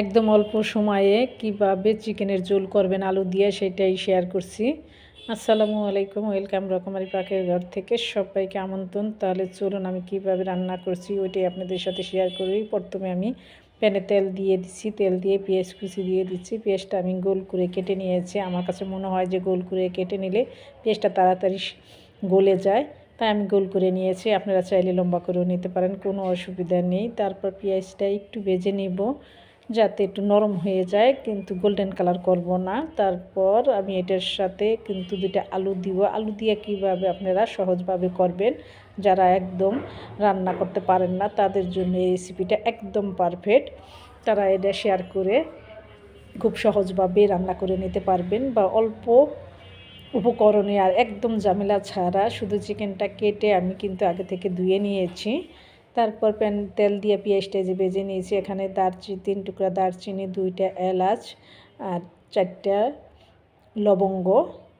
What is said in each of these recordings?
একদম অল্প সময়ে কীভাবে চিকেনের ঝোল করবেন আলু দিয়ে সেটাই শেয়ার করছি। আসসালামু আলাইকুম ওয়েলকাম রকমারি পাকের ঘর থেকে সবাইকে আমন্ত্রণ। তাহলে চলুন আমি কীভাবে রান্না করছি ওইটাই আপনাদের সাথে শেয়ার করি। প্রথমে আমি প্যানে তেল দিয়ে দিচ্ছি, তেল দিয়ে পেঁয়াজ কুচি দিয়ে দিচ্ছি। পেঁয়াজটা আমি গোল করে কেটে নিয়েছি। আমার কাছে মনে হয় যে গোল করে কেটে নিলে পেঁয়াজটা তাড়াতাড়ি গলে যায়। তাই আমি গোল করে নিয়েছি। আপনারা চাইলে লম্বা করেও নিতে পারেন, কোনো অসুবিধা নেই। তারপর পেঁয়াজটা একটু ভেজে নিব। যাতে একটু নরম হয়ে যায়, কিন্তু গোল্ডেন কালার করব না। তারপর আমি এটার সাথে কিন্তু দুইটা আলু দিব। আলু দিয়ে কীভাবে আপনারা সহজভাবে করবেন, যারা একদম রান্না করতে পারেন না, তাদের জন্য এই রেসিপিটা একদম পারফেক্ট তারা এটা শেয়ার করে খুব সহজভাবে রান্না করে নিতে পারবেন বা অল্প উপকরণে আর একদম ঝামেলা ছাড়া। শুধু চিকেনটা কেটে আমি কিন্তু আগে থেকে ধুয়ে নিয়েছি। তারপর প্যান, তেল দিয়ে পেঁয়াজটা যে বেজে নিয়েছি, এখানে দারচিনি তিন টুকরা দারচিনি, দুইটা এলাচ আর চারটা লবঙ্গ,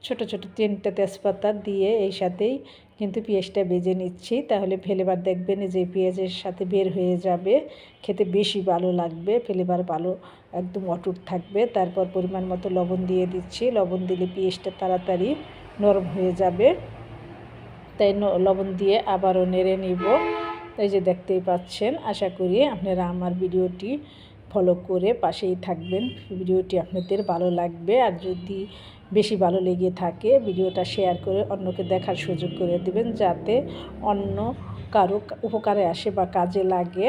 ছোট ছোট তিনটা তেজপাতা দিয়ে এই সাথেই কিন্তু পেঁয়াজটা বেজে নিচ্ছি। তাহলে ফেলেবার দেখবেন যে পেঁয়াজের সাথে বের হয়ে যাবে। খেতে বেশি ভালো লাগবে ফেলেবার ভালো, একদম অটুট থাকবে। তারপর পরিমাণ মতো লবণ দিয়ে দিচ্ছি। লবণ দিলে পেঁয়াজটা তাড়াতাড়ি নরম হয়ে যাবে। তাই লবণ দিয়ে আবারও নেড়ে নিব। এই যে দেখতেই পাচ্ছেন, আশা করি আপনারা আমার ভিডিওটি ফলো করে পাশেই থাকবেন। ভিডিওটি আপনাদের ভালো লাগবে আর যদি বেশি ভালো লেগে থাকে, ভিডিওটা শেয়ার করে অন্যকে দেখার সুযোগ করে দেবেন যাতে অন্য কারও উপকারে আসে বা কাজে লাগে।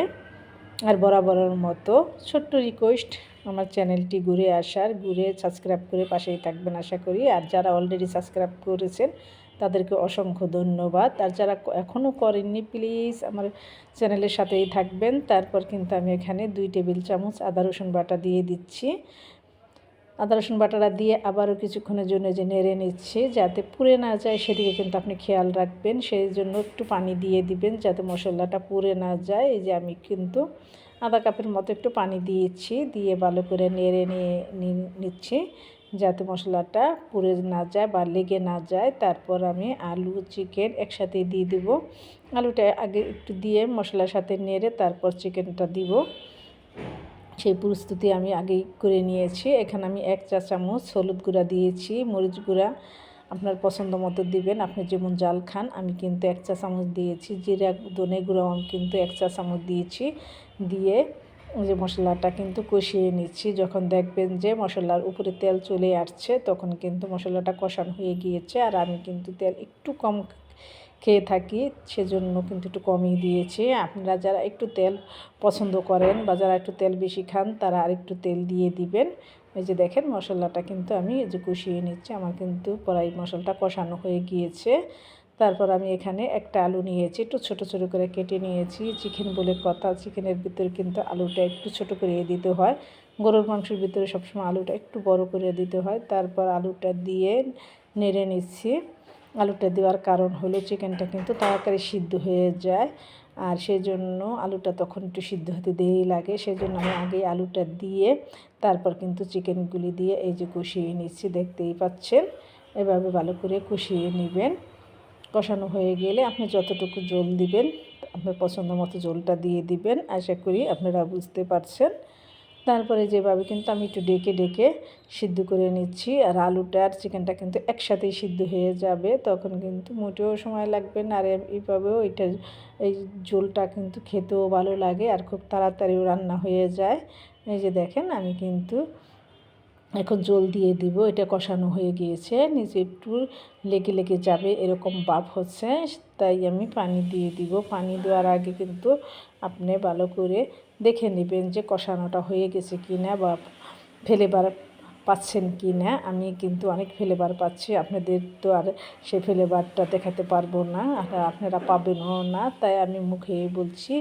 আর বরাবরের মতো ছোট্ট রিকোয়েস্ট আমার চ্যানেলটি ঘুরে আসার, ঘুরে সাবস্ক্রাইব করে পাশেই থাকবেন আশা করি। আর যারা অলরেডি সাবস্ক্রাইব করেছেন তাদেরকে অসংখ্য ধন্যবাদ। আর যারা এখনও করেননি প্লিজ আমার চ্যানেলের সাথেই থাকবেন। তারপর কিন্তু আমি এখানে দুই টেবিল চামচ আদা, রসুন বাটা দিয়ে দিচ্ছি। আদা, রসুন বাটাটা দিয়ে আবারও কিছুক্ষণের জন্য যে নেড়ে নিচ্ছি, যাতে পুড়ে না যায়, সেদিকে কিন্তু আপনি খেয়াল রাখবেন। সেই জন্য একটু পানি দিয়ে দিবেন যাতে মশলাটা পুড়ে না যায়। এই যে আমি কিন্তু আধা কাপের মতো একটু পানি দিয়েছি, দিয়ে ভালো করে নেড়ে নিয়ে নিচ্ছি। যাতে মশলাটা পুড়ে না যায় বা লেগে না যায়, তারপর আমি আলু চিকেন একসাথে দিয়ে দিব। আলুটা আগে একটু দিয়ে মশলার সাথে নেড়ে তারপর চিকেনটা দিব। সেই প্রস্তুতি আমি আগেই করে নিয়েছি। এখানে আমি এক চা চামচ হলুদ গুঁড়া দিয়েছি, মরিচ গুঁড়া আপনার পছন্দ মতো দিবেন, আপনি যেমন জাল খান, আমি কিন্তু এক চা চামচ দিয়েছি। জিরা, ধনে গুঁড়াও আমি কিন্তু এক চা চামচ দিয়েছি। দিয়ে যে মশলাটা কিন্তু কষিয়ে নিচ্ছি। যখন দেখবেন যে মশলার উপরে তেল চলে আসছে, তখন কিন্তু মশলাটা কষানো হয়ে গিয়েছে। আর আমি কিন্তু তেল একটু কম খেয়ে থাকি, সেজন্য কিন্তু একটু কমই দিয়েছি। আপনারা যারা একটু তেল পছন্দ করেন বা যারা একটু তেল বেশি খান, তারা আর একটু তেল দিয়ে দিবেন। এই যে দেখেন মশলাটা কিন্তু আমি যে কষিয়ে নিচ্ছি। আমার কিন্তু পরাই মশলাটা কষানো হয়ে গিয়েছে। তারপর আমি এখানে একটা আলু নিয়েছি, একটু ছোট ছোট করে কেটে নিয়েছি। চিকেন বলে কথা, চিকেনের ভিতরে কিন্তু আলুটা একটু ছোট করে দিতে হয়। গরুর মাংসের ভিতরে সবসময় আলুটা একটু বড় করে দিতে হয়। তারপর আলুটা দিয়ে নেড়ে নিচ্ছি। আলুটা দেওয়ার কারণ হলো চিকেনটা কিন্তু তাড়াতাড়ি সিদ্ধ হয়ে যায় আর সেই জন্য আলুটা তখন একটু সিদ্ধ হতে দেরি লাগে। সেই জন্য আমি আগে আলুটা দিয়ে তারপর কিন্তু চিকেনগুলি দিয়ে এই যে কষিয়ে নিচ্ছি, দেখতেই পাচ্ছেন? এভাবে ভালো করে কষিয়ে নেবেন। কষানো হয়ে গেলে আপনি যতটুকু জল দিবেন, আপনার পছন্দ মতো জলটা দিয়ে দিবেন, আশা করি আপনারা বুঝতে পারছেন। তারপরে যেভাবে কিন্তু আমি একটু ডেকে ডেকে সিদ্ধ করে নিচ্ছি, আর আলুটা আর চিকেনটা কিন্তু একসাথেই সিদ্ধ হয়ে যাবে, তখন কিন্তু মোটেও সময় লাগবে না। আর এইভাবেও এটা, এই ঝোলটা কিন্তু খেতেও ভালো লাগে, আর খুব তাড়াতাড়িও রান্না হয়ে যায়। এই যে দেখেন, আমি কিন্তু এখন জল দিয়ে দিব, এটা কষানো হয়ে গিয়েছে, নিচে একটু লেগে লেগে যাবে, এরকম বাপ হচ্ছে, তাই আমি পানি দিয়ে দিব, পানি দেওয়ার আগে কিন্তু আপনি ভালো করে দেখে নেবেন যে কষানোটা হয়ে গেছে কি না বা ফেলেবার পাচ্ছেন কি না, আমি কিন্তু অনেক ফ্লেভার পাচ্ছি। আপনাদের তো আর সেই ফ্লেভারটা দেখাতে পারব না আপনারা পাবেনও না, তাই আমি মুখে বলছি,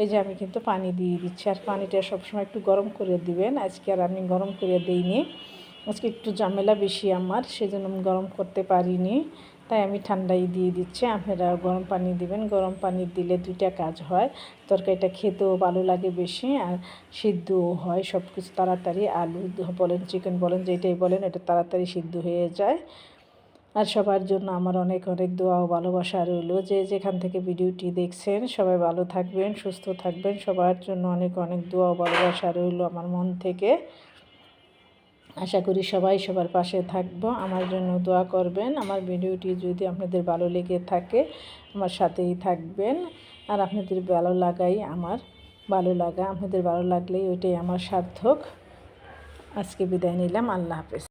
এই যে আমি কিন্তু পানি দিয়ে দিচ্ছি। আর পানিটা সবসময় একটু গরম করে দিবেন, আজকে আর আমি গরম করে দিইনি। আজকে একটু ঝামেলা বেশি আমার, সেজন্য আমি গরম করতে পারিনি। তাই আমি ঠান্ডাই দিয়ে দিচ্ছি। আপনারা গরম পানি দিবেন। গরম পানি দিলে দুইটা কাজ হয়। তরকারিটা খেতেও ভালো লাগে বেশি আর সিদ্ধও হয়। সব কিছু তাড়াতাড়ি আলু বলেন চিকেন বলেন, যেটাই বলেন, এটা তাড়াতাড়ি সিদ্ধ হয়ে যায়। আর সবার জন্য আমার অনেক অনেক দোয়া ও ভালোবাসা রইল। যে যেখান থেকে ভিডিওটি দেখছেন, সবাই ভালো থাকবেন, সুস্থ থাকবেন। সবার জন্য অনেক অনেক দোয়া ও ভালোবাসা রইল আমার মন থেকে। আশা করি সবাই সবার পাশে থাকব। আমার জন্য দোয়া করবেন। আমার ভিডিওটি যদি আপনাদের ভালো লেগে থাকে, আমার সাথেই থাকবেন। আর আপনাদের ভালো লাগাই আমার, ভালো লাগা, আপনাদের ভালো লাগলেই ওইটাই আমার সার্থক। আজকে বিদায় নিলাম। আল্লাহ হাফেজ।